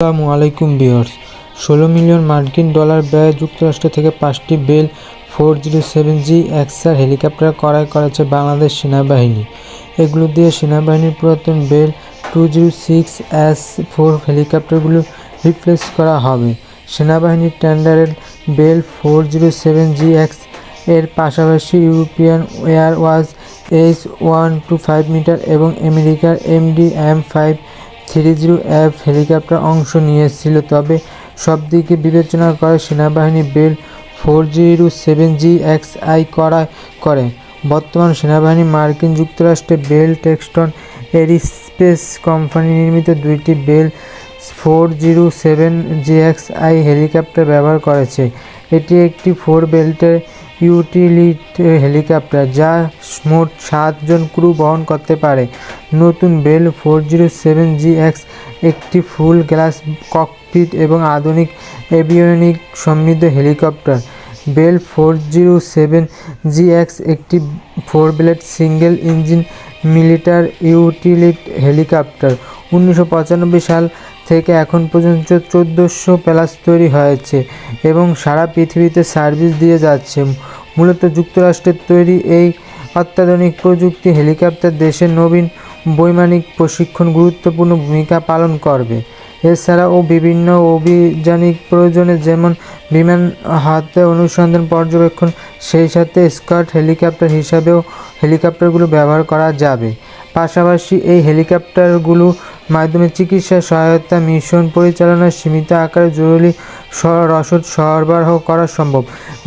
আসসালামু আলাইকুম ভিউয়ার্স। ষোলো মিলিয়ন মার্কিন ডলার ব্যয়ে যুক্তরাষ্ট্র থেকে পাঁচটি Bell four zero seven G XR helicopter ক্রয় করেছে বাংলাদেশ সেনাবাহিনী। এগুলো দিয়ে সেনাবাহিনীর পুরাতন Bell two zero six S four হেলিকপ্টারগুলো replace করা হবে। সেনাবাহিনীর টেন্ডারের Bell four zero seven G এক্সের পাশাপাশি ইউরোপিয়ান এয়ারওয়াজ এইচ ওয়ান টু ফাইভ মিটার এবং আমেরিকার MD M five three zero F helicopter অংশ নিয়েছিল, তবে সব দিকে বিবেচনা করে সেনাবাহিনী Bell four zero seven G X I করা করে। বর্তমান সেনাবাহিনী মার্কিন যুক্তরাষ্ট্রে বেল টেক্সটন এরিস্পেস কোম্পানি নির্মিত দুইটি Bell four zero seven G X I helicopter ব্যবহার করেছে। এটি একটি ফোর বেল্টের ইউটিলিট হেলিকপ্টার যা মোট সাতজন ক্রু বহন করতে পারে। নতুন Bell four zero seven G X একটি ফুল গ্লাস ককপিট এবং আধুনিক এভিওনিক সমৃদ্ধ helicopter. Bell four zero seven G X একটি four blade single engine military utility helicopter. উনিশশো পঁচানব্বই সাল থেকে এখন পর্যন্ত চোদ্দোশো প্লাস তৈরি হয়েছে এবং সারা পৃথিবীতে সার্ভিস দিয়ে যাচ্ছে। মূলত যুক্তরাষ্ট্রের তৈরি এই অত্যাধুনিক প্রযুক্তি হেলিকপ্টার দেশের নবীন বৈমানিক প্রশিক্ষণ গুরুত্বপূর্ণ ভূমিকা পালন করবে। এছাড়াও বিভিন্ন অভিযানিক প্রয়োজনে যেমন বিমান হাতে অনুসন্ধান, পর্যবেক্ষণ, সেই সাথে স্কট হেলিকপ্টার হিসাবেও হেলিকপ্টারগুলো ব্যবহার করা যাবে। পাশাপাশি এই হেলিকপ্টারগুলো মাধ্যমে চিকিৎসা সহায়তা, মিশন পরিচালনা, সীমিত আকারে জরুরি রসদ সরবরাহ করা সম্ভব।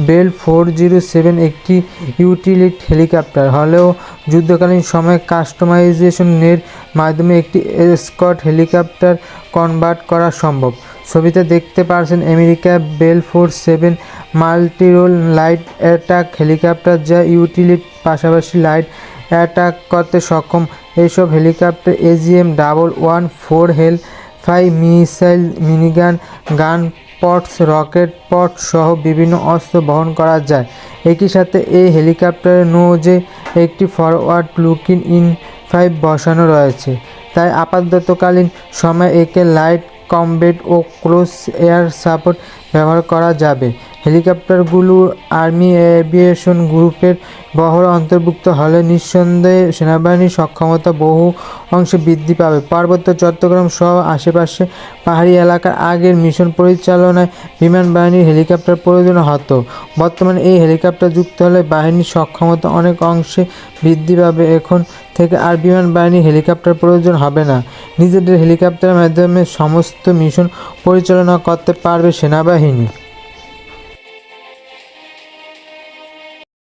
বেল ফোর জিরো সেভেন একটি ইউটিলিট হেলিকপ্টার। হলেও যুদ্ধকালীন সময়ে কাস্টমাইজেশনের মাধ্যমে একটি স্কট হেলিকপ্টার কনভার্ট করা সম্ভব। ছবিতে দেখতে পারছেন America Bell four seven multirole light attack helicopter, যা ইউটিলিট পাশাপাশি লাইট অ্যাটাক করতে সক্ষম। এইসব helicopter AGM double one four Hellfire missile minigun, gun pods, rocket pod সহ বিভিন্ন অস্ত্র বহন করা যায়। একই সাথে এই হেলিকপ্টারের নোজে একটি ফরওয়ার্ড লুকিং ইন ফাইভ বসানো রয়েছে। তাই আপাততকালীন সময় একে লাইট কমবেট ও ক্লোজ এয়ার সাপোর্ট ব্যবহার করা যাবে। হেলিকপ্টারগুলো আর্মি এভিয়েশন গ্রুপের বহর অন্তর্ভুক্ত হলে নিঃসন্দেহে সেনাবাহিনীর সক্ষমতা বহু অংশে বৃদ্ধি পাবে। পার্বত্য চট্টগ্রাম সহ আশেপাশে পাহাড়ি এলাকার আগের মিশন পরিচালনায় বিমান বাহিনীর হেলিকপ্টার প্রয়োজন হতো। বর্তমানে এই হেলিকপ্টার যুক্ত হলে বাহিনীর সক্ষমতা অনেক অংশে বৃদ্ধি পাবে। এখন থেকে আর বিমান বাহিনীর হেলিকপ্টার প্রয়োজন হবে না। নিজেদের হেলিকপ্টারের মাধ্যমে সমস্ত মিশন পরিচালনা করতে পারবে সেনাবাহিনী।